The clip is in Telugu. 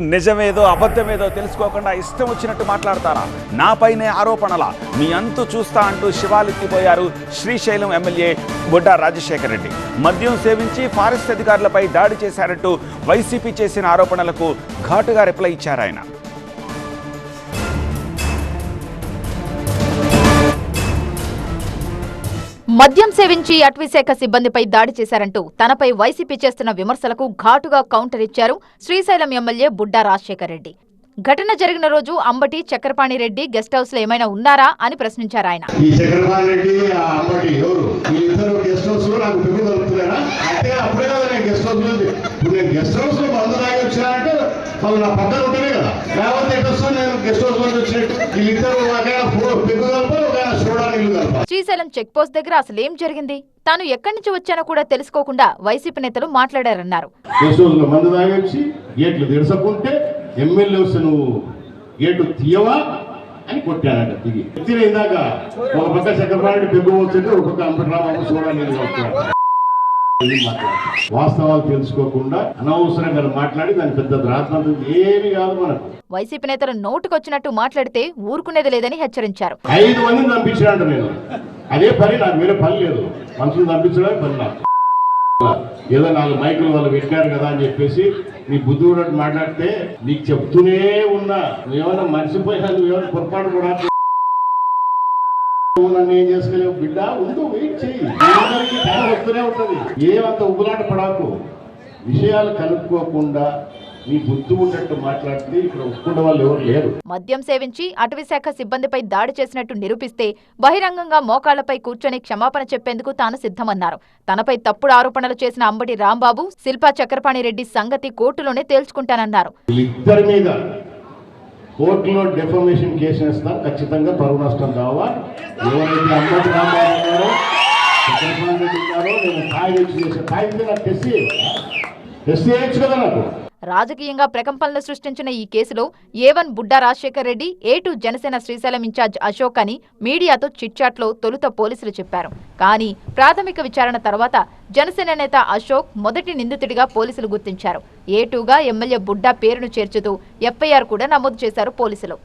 నిజమేదో అబద్ధమేదో తెలుసుకోకుండా ఇష్టం వచ్చినట్టు మాట్లాడతారా? నాపైనే ఆరోపణల? మీ అంతు చూస్తా అంటూ శివాలెత్తిపోయారు శ్రీశైలం ఎమ్మెల్యే బుడ్డా రాజశేఖర రెడ్డి. మద్యం సేవించి ఫారెస్ట్ అధికారులపై దాడి చేశారంటూ వైసీపీ చేసిన ఆరోపణలకు ఘాటుగా రిప్లై ఇచ్చారు ఆయన మద్యం సేవించి అటవీశాఖ సిబ్బందిపై దాడి చేశారంటూ తనపై వైసీపీ చేస్తున్న విమర్శలకు ఘాటుగా కౌంటర్ ఇచ్చారు శ్రీశైలం ఎమ్మెల్యే బుడ్డా రాజశేఖర్ రెడ్డి. ఘటన జరిగిన రోజు అంబటి చక్రపాణి రెడ్డి గెస్ట్ హౌస్లో ఏమైనా ఉన్నారా అని ప్రశ్నించారు ఆయన. గెస్ట్ హౌస్లో గెస్ట్ హౌస్లో వచ్చినట్టు? వీళ్ళిద్దరు శ్రీశైలం చెక్పోస్ట్ దగ్గర అసలు ఏం జరిగింది? తాను ఎక్కడి నుంచి వచ్చానో కూడా తెలుసుకోకుండా వైసీపీ నేతలు మాట్లాడారన్నారు. గేట్లు తెరసకుంటే ఎమ్మెల్యే వస్తే నువ్వు గేటు తీయవా అని కొట్టానంట దిగి ఎత్తిన ఇందాక ఒక పక్క చక్రపాణి రెడ్డి పెగ్గు వచ్చింటే ఒక పక్క అంబట్రామ చూడాలి నీళ్ళు కలుపుతున్నాడు ఏం మాట్లాడతాం? వాస్తవాలు తెలుసుకోకుండా అనవసరంగా మాట్లాడి దాని పెద్ద రాత్రంతో ఏమి కాదు మనకు. వైసీపీ నేతలు నోటుకొచ్చినట్టు మాట్లాడితే ఊరుకునేది లేదని హెచ్చరించారు. ఐదు మందిని నేను. అదే పని నాకు వేరే పని లేదు. మనుషులు పంపించడమే పని నాకు. ఏదో నాలుగు మైకులు వాళ్ళు పెట్టారు కదా అని చెప్పేసి నీ బుద్ధి ఉన్నట్టు మాట్లాడితే నీకు చెప్తూనే ఉన్నా. నువ్వేమన్నా మర్చిపోయినా నువ్వేమన్నా పొరపాటు కూడా నన్ను ఏం చేసుకోలేవు. బిడ్డ ఉండు వెయిట్ అందరికీ టైం వస్తూనే ఉంటది. ఏమంత ఉబులాట పడాకు. విషయాలు లేరు. మద్యం సేవించి అటవీశాఖ సిబ్బందిపై దాడి చేసినట్టు నిరూపిస్తే బహిరంగంగా మోకాళ్ళపై కూర్చొని క్షమాపణ చెప్పేందుకు తాను సిద్ధమన్నారు. తనపై తప్పుడు ఆరోపణలు చేసిన అంబటి రాంబాబు శిల్పా చక్రపాణి రెడ్డి సంగతి కోర్టులోనే తేల్చుకుంటానన్నారు. కోర్టులో డెఫమేషన్ కేసు వేస్తాం. ఖచ్చితంగా పరువు నష్టం కావా ఎవరైతే అమ్మటి రామారావు గారు చంద్రబాబు రెడ్డి గారు నేను తాగి చేసే తాగితే నాకు టెస్ట్ చేయవా? వేయచ్చు కదా నాకు? రాజకీయంగా ప్రకంపనలు సృష్టించిన ఈ కేసులో A one Budda Rajasekhar Reddy A two Janasena Srisailam in charge Ashok అని మీడియాతో చిట్చాట్లో తొలుత పోలీసులు చెప్పారు. కానీ ప్రాథమిక విచారణ తర్వాత జనసేన నేత అశోక్ మొదటి నిందితుడిగా పోలీసులు గుర్తించారు. ఏ టూగా ఎమ్మెల్యే బుడ్డా పేరును చేర్చుతూ ఎఫ్ఐఆర్ కూడా నమోదు చేశారు పోలీసులు.